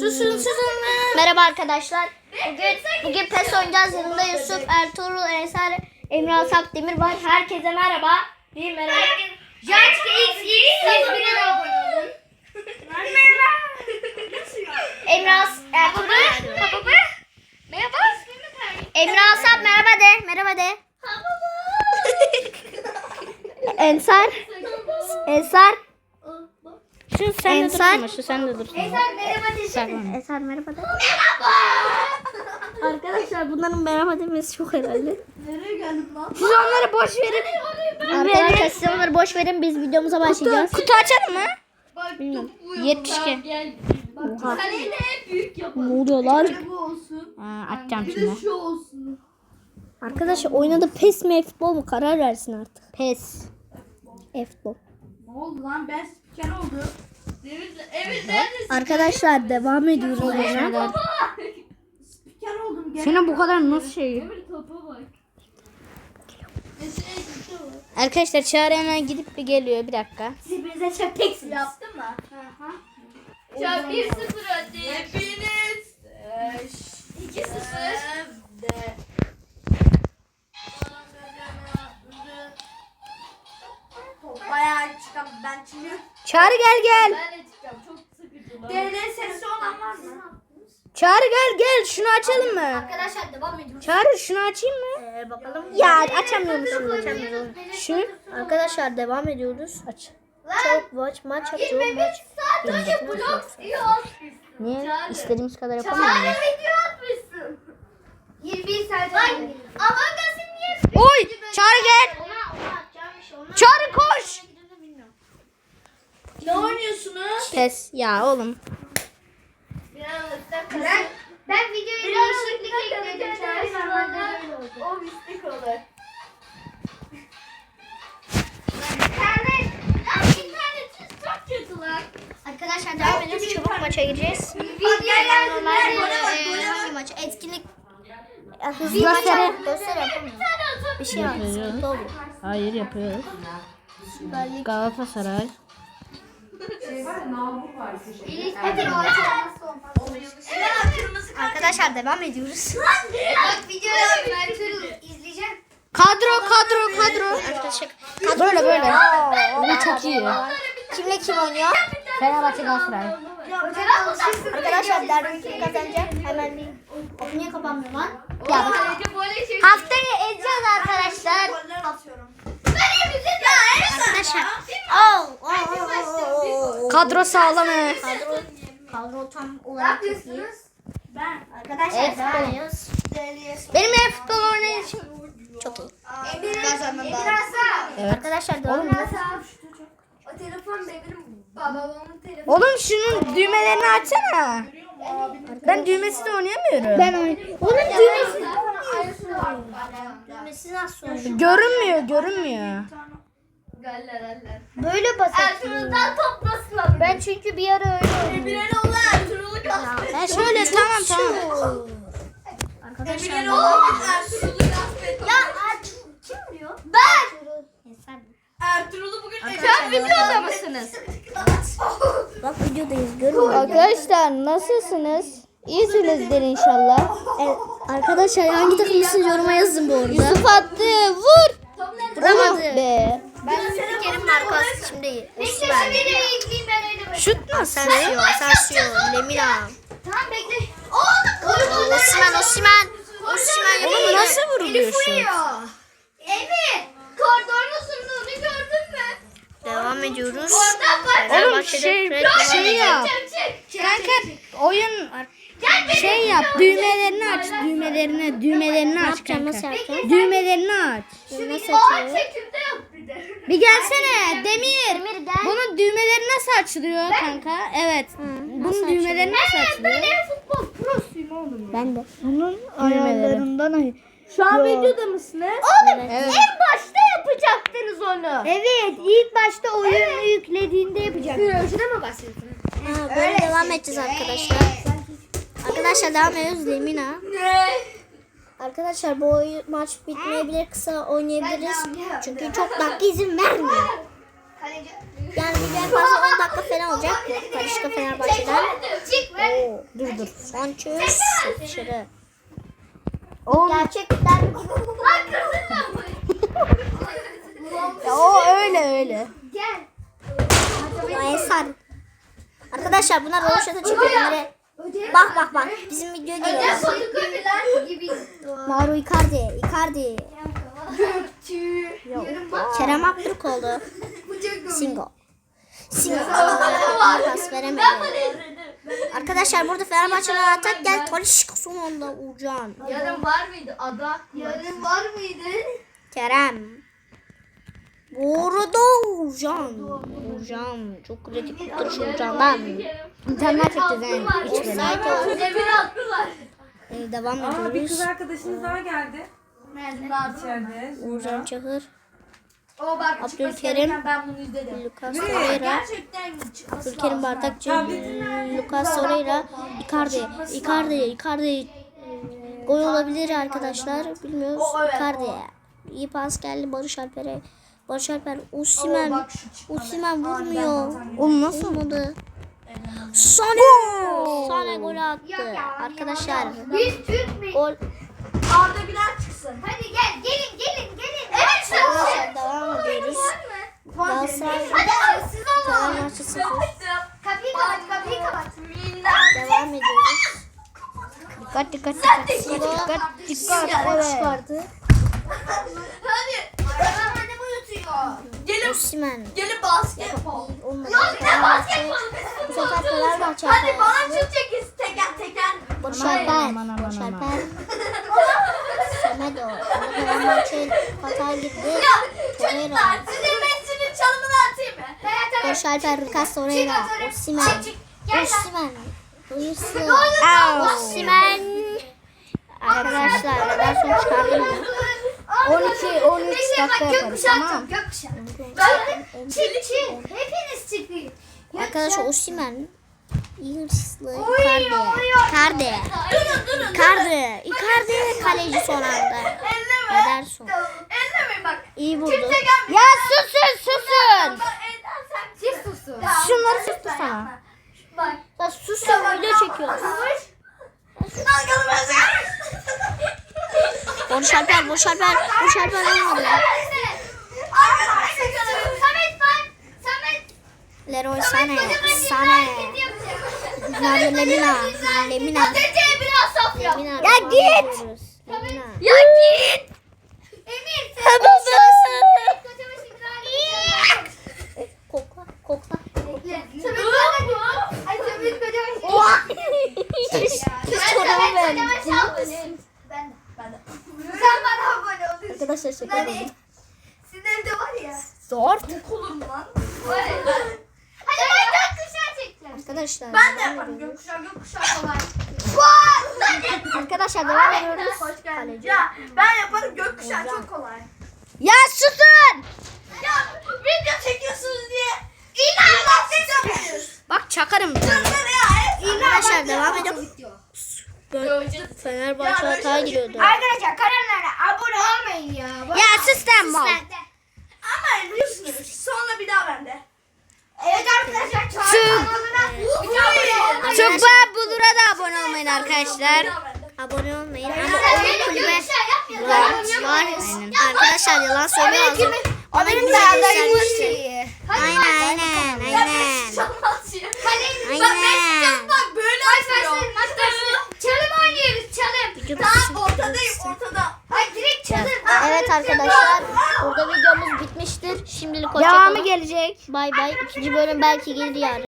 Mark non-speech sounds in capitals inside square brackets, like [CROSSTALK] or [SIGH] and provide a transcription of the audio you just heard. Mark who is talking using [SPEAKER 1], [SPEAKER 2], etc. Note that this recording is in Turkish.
[SPEAKER 1] Susun susun. Merhaba arkadaşlar. Bugün bugün PES oynayacağız. Yanımda Yusuf, Ertuğrul, Eser, Emre Asap, Demir var. Herkese merhaba. Bir merhaba.
[SPEAKER 2] Jaçka X X 101'e de abone olun.
[SPEAKER 1] Emre As Ertuğrul. Merhaba. Emre Asap merhaba de. Merhaba de. Ensar. Ensar.
[SPEAKER 3] Şu sen de
[SPEAKER 1] Ensar.
[SPEAKER 3] durma, şu sen de dur.
[SPEAKER 2] Eser merhaba
[SPEAKER 3] Saklan.
[SPEAKER 1] Eser merhaba de. Arkadaşlar bunların merhaba demesi çok herhalde.
[SPEAKER 2] Nereye geldim lan?
[SPEAKER 3] Siz onları boş verin.
[SPEAKER 1] Arkadaşlar siz onları boş verin biz videomuza başlayacağız.
[SPEAKER 3] Kutu açalım mı?
[SPEAKER 2] Bak
[SPEAKER 3] Bilmiyorum.
[SPEAKER 2] topu
[SPEAKER 3] 72.
[SPEAKER 2] Gel. Bak kaleyi de hep büyük yapalım.
[SPEAKER 1] Ne oluyor lan?
[SPEAKER 2] De bu olsun.
[SPEAKER 3] Aa, açacağım
[SPEAKER 2] Bir de
[SPEAKER 3] şimdi.
[SPEAKER 2] şu olsun.
[SPEAKER 1] Arkadaşlar oynadı pes mi futbol mu karar versin artık. Pes. E-futbol.
[SPEAKER 2] Ne oldu lan? Ben spiker oldum.
[SPEAKER 1] Arkadaşlar devam ediyoruz.
[SPEAKER 2] Spiker oldum. Gel.
[SPEAKER 3] Senin bu kadar nasıl şey?
[SPEAKER 2] O.
[SPEAKER 3] Arkadaşlar Çağrı hemen gidip bir geliyor bir dakika.
[SPEAKER 1] Birbirinize çok teksiniz.
[SPEAKER 2] Yaptın mı? Hı hı. Ya 1-0 hadi. Hepiniz. 2-0. Bayağı çıkan ben çünkü
[SPEAKER 3] Çağrı gel gel.
[SPEAKER 2] ben de çıkacağım çok sıkıcı lan. DL sesi olan var mı?
[SPEAKER 3] Çağrı gel gel şunu açalım mı?
[SPEAKER 1] Arkadaşlar devam ediyoruz.
[SPEAKER 3] Çağrı şunu açayım mı?
[SPEAKER 1] Ee, bakalım.
[SPEAKER 3] Ya açamıyormuşum açamıyorum. Şu
[SPEAKER 1] Arkadaşlar devam ediyoruz. Aç. Çok watch maç atıyor maç.
[SPEAKER 2] saat önce blok atmışsın.
[SPEAKER 3] niye
[SPEAKER 2] Çağrı.
[SPEAKER 3] istediğimiz kadar yapamıyor
[SPEAKER 2] Çağrı video atmışsın. 21 saat önce. Among Us'ın niye
[SPEAKER 3] Oy Çağrı gel.
[SPEAKER 1] Ona, ona atacağım ona.
[SPEAKER 3] Çağrı koş.
[SPEAKER 2] Ne oynuyorsunuz?
[SPEAKER 3] Pes ya oğlum.
[SPEAKER 2] Ben, ben videoyu değişiklik ekledim. Çağrı normalde. O mistik olur.
[SPEAKER 1] Arkadaşlar devam ediyoruz. Çabuk maça gireceğiz.
[SPEAKER 2] Videoya
[SPEAKER 1] Normalde e, maç? Etkinlik. Hızlı
[SPEAKER 3] Gösteri.
[SPEAKER 1] gösteri yapamıyorum.
[SPEAKER 2] Bir
[SPEAKER 1] şey var. Sıkıntı oluyor.
[SPEAKER 3] Hayır yapıyoruz. Galatasaray.
[SPEAKER 1] Arkadaşlar devam ediyoruz.
[SPEAKER 2] Bak videoyu izleyeceğim.
[SPEAKER 3] Kadro kadro kadro.
[SPEAKER 1] Arkadaşlar
[SPEAKER 3] Böyle böyle. Bu çok iyi.
[SPEAKER 1] kimle kim oynuyor?
[SPEAKER 3] Fenerbahçe Galatasaray.
[SPEAKER 1] Arkadaşlar derbi kim kazanacak? Hemen bir. O niye kapanmıyor lan? Ya bak.
[SPEAKER 2] Haftaya
[SPEAKER 1] Haftaya edeceğiz arkadaşlar. Arkadaşlar. Oh, oh, oh, oh, oh, oh.
[SPEAKER 3] Kadro sağlam he.
[SPEAKER 1] Kadro, kadro tam olarak çok iyi. Arkadaşlar devam ediyoruz.
[SPEAKER 3] Benim ev futbol oynayışım.
[SPEAKER 1] Çok iyi.
[SPEAKER 3] Evet.
[SPEAKER 1] Arkadaşlar devam ediyoruz.
[SPEAKER 2] O telefon benim babamın telefonu.
[SPEAKER 3] Oğlum şunun düğmelerini açsana. Ben düğmesiz oynayamıyorum. Ben
[SPEAKER 1] Onun düğmesi. Düğmesi nasıl oluyor?
[SPEAKER 3] Görünmüyor, görünmüyor.
[SPEAKER 1] Böyle basit.
[SPEAKER 2] Ertuğrul'dan top nasıl alır?
[SPEAKER 1] Ben çünkü bir ara öyle
[SPEAKER 2] Ertuğrul'u gasp
[SPEAKER 3] Ben şöyle tamam tamam.
[SPEAKER 1] Arkadaşlar.
[SPEAKER 2] Ertuğrul'u.
[SPEAKER 1] Ya Ertuğrul kim vuruyor?
[SPEAKER 2] Ben! Ertuğrul'u bugün
[SPEAKER 1] Arkadaşlar,
[SPEAKER 2] videoda mısınız?
[SPEAKER 1] Bak videodayız görün.
[SPEAKER 3] Arkadaşlar nasılsınız? İyisinizdir inşallah.
[SPEAKER 1] Evet, arkadaşlar hangi takımlısınız yoruma yazın bu arada.
[SPEAKER 3] Yusuf attı, vur.
[SPEAKER 1] Vuramadı.
[SPEAKER 3] Be.
[SPEAKER 1] Ben spikerim markası şimdi.
[SPEAKER 2] Bekle
[SPEAKER 1] Osman.
[SPEAKER 2] şu videoyu izleyeyim ben öyle bakayım.
[SPEAKER 3] Şut nasıl?
[SPEAKER 1] Asensio, Asensio, Lemina.
[SPEAKER 2] Tamam bekle. Oğlum koru
[SPEAKER 1] Osman, Osman. Osman
[SPEAKER 3] Oğlum nasıl vuruluyor.
[SPEAKER 2] Koridorun sunduğunu gördün mü?
[SPEAKER 1] Devam ediyoruz.
[SPEAKER 3] Oğlum şey, şey yap. Kanka oyun şey yap. Düğmelerini aç, düğmelerini, düğmelerini aç kanka. Düğmelerini aç.
[SPEAKER 1] Nasıl
[SPEAKER 2] bir de.
[SPEAKER 3] Bir gelsene Demir. Bunun düğmeleri nasıl açılıyor kanka? Evet. Bunun düğmeleri nasıl açılıyor?
[SPEAKER 2] Ben futbol prosuyum oğlum.
[SPEAKER 1] Ben de.
[SPEAKER 3] Bunun ayarlarından
[SPEAKER 2] Şu an videoda mısınız?
[SPEAKER 1] Oğlum
[SPEAKER 3] Evet.
[SPEAKER 2] En başta
[SPEAKER 1] Evet ilk başta oyunu yüklediğinde yapacaksın.
[SPEAKER 2] Şuna mı bahsediyorsun?
[SPEAKER 1] Ha, böyle devam edeceğiz arkadaşlar. Arkadaşlar devam ediyoruz Lemina. Arkadaşlar bu oyun, maç bitmeyebilir kısa oynayabiliriz. Çünkü çok dakika izin vermiyor.
[SPEAKER 2] Kaleci.
[SPEAKER 1] Yani bir fazla 10 dakika falan olacak. Karışık Fenerbahçe'den.
[SPEAKER 2] Çık ver.
[SPEAKER 3] Dur dur.
[SPEAKER 1] Sanchez dışarı. Gerçek derbi?
[SPEAKER 3] Ya o öyle öyle.
[SPEAKER 2] Gel.
[SPEAKER 1] Eser. Arkadaşlar bunlar roşata.
[SPEAKER 2] Ödev
[SPEAKER 1] Bak bak bak. Bizim video geliyor. Mauro Icardi. Icardi. Kerem [LAUGHS]
[SPEAKER 2] çok komik.
[SPEAKER 1] Singo. Singo. Pas veremedi. Arkadaşlar burada Fenerbahçe'nin atak gel. Talişka son anda Uğurcan.
[SPEAKER 2] Yarın var mıydı ada? Yarın var mıydı?
[SPEAKER 1] Kerem. Bu arada Uğurcan. Uğurcan. Çok kritik bir duruş Uğurcan'dan.
[SPEAKER 3] İnternet çekti yani.
[SPEAKER 2] Attılar.
[SPEAKER 1] Ee, devam
[SPEAKER 4] Aa, bir kız
[SPEAKER 1] ediyoruz.
[SPEAKER 4] arkadaşınız daha geldi
[SPEAKER 2] Nerede?
[SPEAKER 4] içeride.
[SPEAKER 1] Uğurcan Çahır.
[SPEAKER 2] O bak
[SPEAKER 1] Abdülkerim.
[SPEAKER 2] gereken ben bunu izledim.
[SPEAKER 1] Lucas? Torreira. Abdülkerim. Bardakçı. Lucas Torreira. Icardi. Icardi. Icardi. Gol olabilir arkadaşlar. Bilmiyoruz. Icardi. İyi pas geldi Barış Alper'e. Alper.
[SPEAKER 2] Oo,
[SPEAKER 1] Usimen. Usimen vurmuyor.
[SPEAKER 2] ben
[SPEAKER 3] Oğlum nasıl?
[SPEAKER 1] Olmadı. Sane. Sane gol attı. Arkadaşlar.
[SPEAKER 2] Biz Türk müyüz?
[SPEAKER 1] Gol.
[SPEAKER 2] Arda Güler çıksın. Hadi gel gelin gelin gelin. Evet
[SPEAKER 1] Arkadaşlar devam ediyoruz. Galatasaray.
[SPEAKER 2] Hadi sessiz olun.
[SPEAKER 1] Fenerbahçe sıfır.
[SPEAKER 2] Kapıyı kapat kapıyı kapat.
[SPEAKER 1] Devam ediyoruz.
[SPEAKER 3] Dikkat dikkat dikkat.
[SPEAKER 1] Dikkat.
[SPEAKER 3] Dikkat. Evet.
[SPEAKER 1] çıkardı.
[SPEAKER 2] Hadi. Arada annem uyutuyor.
[SPEAKER 1] Usimen.
[SPEAKER 2] gelin basketbol. Ya ne basketbol?
[SPEAKER 1] Bu sefer Fenerbahçe.
[SPEAKER 2] Hadi bana şut çekin teker teker.
[SPEAKER 3] Aman,
[SPEAKER 1] Alper.
[SPEAKER 3] aman.
[SPEAKER 1] Alper. [LAUGHS] Semedo. Ama Fenerbahçe hata gitti.
[SPEAKER 2] Ya çocuklar sizin Messi'nin çalımını atayım mı?
[SPEAKER 1] Barış Alper. Lucas Torreira. Osimhen. Duyursun.
[SPEAKER 3] Au.
[SPEAKER 1] Osimhen. Arkadaşlar neden sonuç çıkardım?
[SPEAKER 3] 12 13
[SPEAKER 2] Neyse bak
[SPEAKER 3] dakika yaparız tamam.
[SPEAKER 2] gökkuşağı. Çık çık. Hepiniz çıkın.
[SPEAKER 1] Arkadaşlar Osimhen. İyi hırslı. Icardi. Icardi. Icardi. Icardi kaleci son anda. Ederson.
[SPEAKER 2] Bak.
[SPEAKER 1] İyi
[SPEAKER 2] gelmiyor.
[SPEAKER 3] Ya susun susun.
[SPEAKER 2] Bak. Siz susun.
[SPEAKER 3] Şunları sustursana.
[SPEAKER 2] Bak.
[SPEAKER 1] Ya sus ya video çekiyoruz. Barış Alper, Barış Alper, Barış Alper olmadı.
[SPEAKER 2] Arkadaşlar. Samet bak. Samet.
[SPEAKER 1] Leroy Sané, Sané. Nadia Lemina, Lemina. Lemina.
[SPEAKER 3] Ya git.
[SPEAKER 2] Ya git. Emir
[SPEAKER 1] Kokla, kokla.
[SPEAKER 2] Samet Samet kocaman Samet kocaman şalvarım. Ben de. Ben de. Sen bana abone ol.
[SPEAKER 1] Arkadaşlar şaka
[SPEAKER 2] Hadi.
[SPEAKER 1] yapalım.
[SPEAKER 2] Sizin evde var ya.
[SPEAKER 3] Zor.
[SPEAKER 2] Okulum lan. Var ya lan. Hadi ben gökkuşağı çekeceğim.
[SPEAKER 1] Arkadaşlar.
[SPEAKER 2] Ben de
[SPEAKER 1] devam
[SPEAKER 2] yaparım.
[SPEAKER 1] ediyoruz.
[SPEAKER 2] Gökkuşağı gökkuşağı kolay. Vay!
[SPEAKER 1] Arkadaşlar devam ediyoruz.
[SPEAKER 2] Hoş geldin. Ya ben yaparım gökkuşağı çok kolay.
[SPEAKER 3] Ya susun.
[SPEAKER 2] Ya video çekiyorsunuz diye. İnanılmaz çekiyorsunuz.
[SPEAKER 3] Bak çakarım bir tane.
[SPEAKER 1] Arkadaşlar devam ediyoruz. Fenerbahçe hataya giriyordu.
[SPEAKER 2] Arkadaşlar kanallara abone olmayın ya.
[SPEAKER 3] Ya sus lan mal.
[SPEAKER 2] Ama lütfen sonra bir daha bende. Evet arkadaşlar çağrı
[SPEAKER 3] Şu-
[SPEAKER 2] kanalına bir daha
[SPEAKER 3] Çok Budur'a da abone olmayın arkadaşlar.
[SPEAKER 1] Abone olmayın ama oyun
[SPEAKER 2] benim
[SPEAKER 1] kulübe
[SPEAKER 2] ya.
[SPEAKER 1] var. Var.
[SPEAKER 2] yapıyorsun.
[SPEAKER 1] Arkadaşlar yalan söylüyor.
[SPEAKER 3] O benim de adayım şeyi.
[SPEAKER 1] Aynen aynen aynen.
[SPEAKER 2] Bak
[SPEAKER 1] Aynen.
[SPEAKER 2] Bak böyle atıyor. Çalım oynuyoruz çalım. Tamam ortadayım ortada. Ay direkt çalım.
[SPEAKER 1] Evet arkadaşlar burada videomuz bitmiştir. Şimdilik
[SPEAKER 3] Devamı
[SPEAKER 1] hoşçakalın.
[SPEAKER 3] gelecek.
[SPEAKER 1] Bay bay. İkinci bölüm belki gelir yarın.